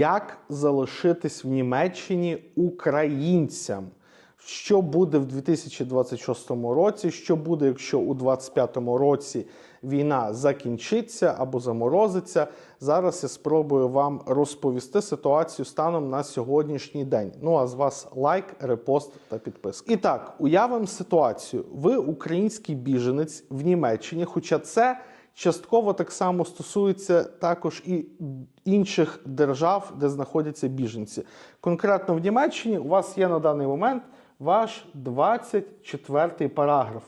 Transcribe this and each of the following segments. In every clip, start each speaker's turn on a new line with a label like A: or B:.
A: Як залишитись в Німеччині українцям? Що буде в 2026 році? Що буде, якщо у 2025 році війна закінчиться або заморозиться? Зараз я спробую вам розповісти ситуацію станом на сьогоднішній день. Ну а з вас лайк, репост та підписка. І так, уявимо ситуацію. Ви український біженець в Німеччині, хоча це частково так само стосується також і інших держав, де знаходяться біженці. Конкретно в Німеччині у вас є на даний момент ваш 24 параграф.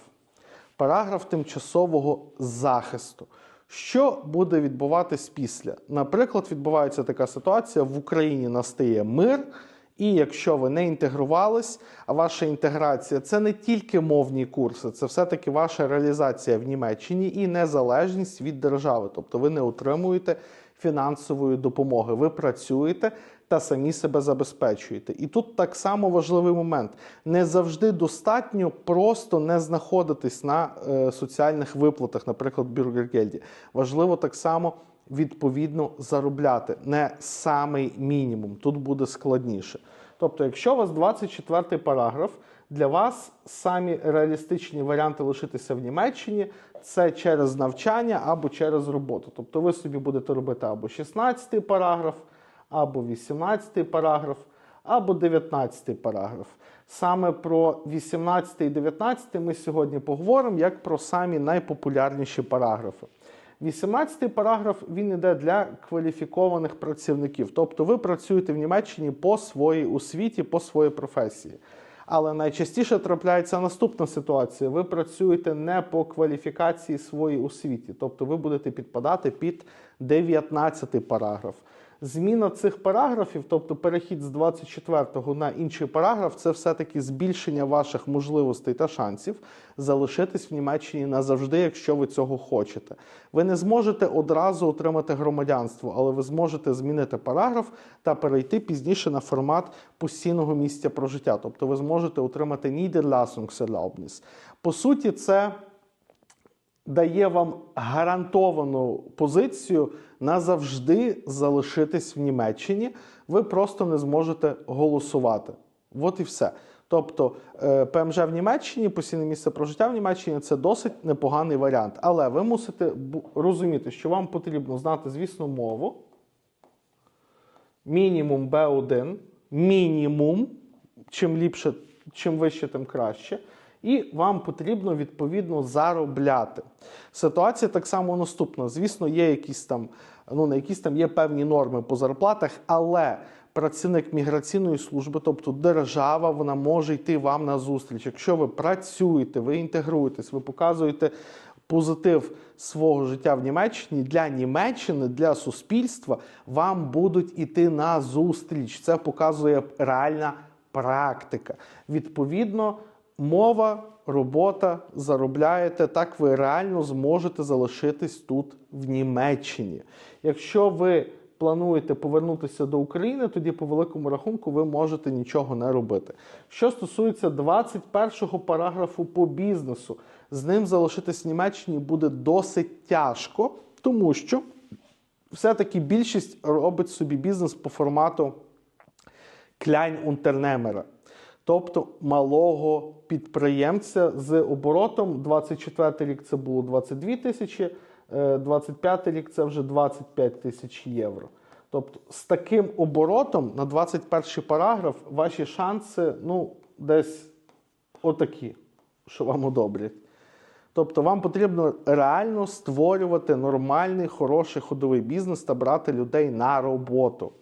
A: Параграф тимчасового захисту. Що буде відбуватись після? Наприклад, відбувається така ситуація: в Україні настає мир, і якщо ви не інтегрувались, а ваша інтеграція це не тільки мовні курси, це все-таки ваша реалізація в Німеччині і незалежність від держави. Тобто ви не отримуєте фінансової допомоги. Ви працюєте та самі себе забезпечуєте. І тут так само важливий момент: не завжди достатньо просто не знаходитись на е, соціальних виплатах, наприклад, Бюргергельді. Важливо так само. Відповідно заробляти не самий мінімум. Тут буде складніше. Тобто, якщо у вас 24 параграф, для вас самі реалістичні варіанти лишитися в Німеччині це через навчання або через роботу. Тобто ви собі будете робити або 16 параграф, або 18 параграф, або 19 параграф. Саме про 18 і 19 ми сьогодні поговоримо як про самі найпопулярніші параграфи. 18-й параграф він іде для кваліфікованих працівників. Тобто ви працюєте в Німеччині по своїй освіті, по своїй професії. Але найчастіше трапляється наступна ситуація: ви працюєте не по кваліфікації своїй освіті, тобто ви будете підпадати під 19-й параграф. Зміна цих параграфів, тобто перехід з 24 на інший параграф, це все-таки збільшення ваших можливостей та шансів залишитись в Німеччині назавжди, якщо ви цього хочете. Ви не зможете одразу отримати громадянство, але ви зможете змінити параграф та перейти пізніше на формат постійного місця прожиття. Тобто ви зможете отримати Niederlassungserlaubnis. По суті, це дає вам гарантовану позицію назавжди залишитись в Німеччині. Ви просто не зможете голосувати. От і все. Тобто е, ПМЖ в Німеччині, постійне місце прожиття в Німеччині це досить непоганий варіант. Але ви мусите розуміти, що вам потрібно знати, звісно, мову. Мінімум B1, мінімум, чим ліпше, чим вище, тим краще. І вам потрібно відповідно заробляти. Ситуація так само наступна. Звісно, є якісь там, ну на якісь там є певні норми по зарплатах, але працівник міграційної служби, тобто держава, вона може йти вам на зустріч. Якщо ви працюєте, ви інтегруєтесь, ви показуєте позитив свого життя в Німеччині для Німеччини, для суспільства, вам будуть іти на зустріч. Це показує реальна практика. Відповідно, мова, робота, заробляєте, так ви реально зможете залишитись тут в Німеччині. Якщо ви плануєте повернутися до України, тоді по великому рахунку ви можете нічого не робити. Що стосується 21-го параграфу по бізнесу, з ним залишитись в Німеччині буде досить тяжко, тому що все-таки більшість робить собі бізнес по формату Кляйн-Унтернемера, тобто малого підприємця з оборотом. 24 рік це було 22 тисячі, 25 рік це вже 25 тисяч євро. Тобто з таким оборотом на 21 параграф ваші шанси ну, десь отакі, що вам одобрять. Тобто вам потрібно реально створювати нормальний, хороший ходовий бізнес та брати людей на роботу.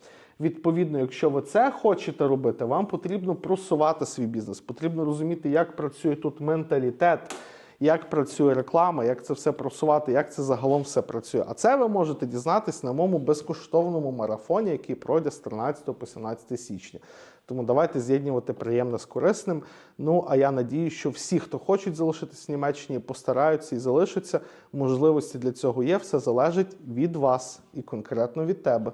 A: Відповідно, якщо ви це хочете робити, вам потрібно просувати свій бізнес. Потрібно розуміти, як працює тут менталітет, як працює реклама, як це все просувати, як це загалом все працює. А це ви можете дізнатись на моєму безкоштовному марафоні, який пройде з 13 по 17 січня. Тому давайте з'єднувати приємне з корисним. Ну а я надію, що всі, хто хочуть залишитись в Німеччині, постараються і залишаться. Можливості для цього є. Все залежить від вас і конкретно від тебе.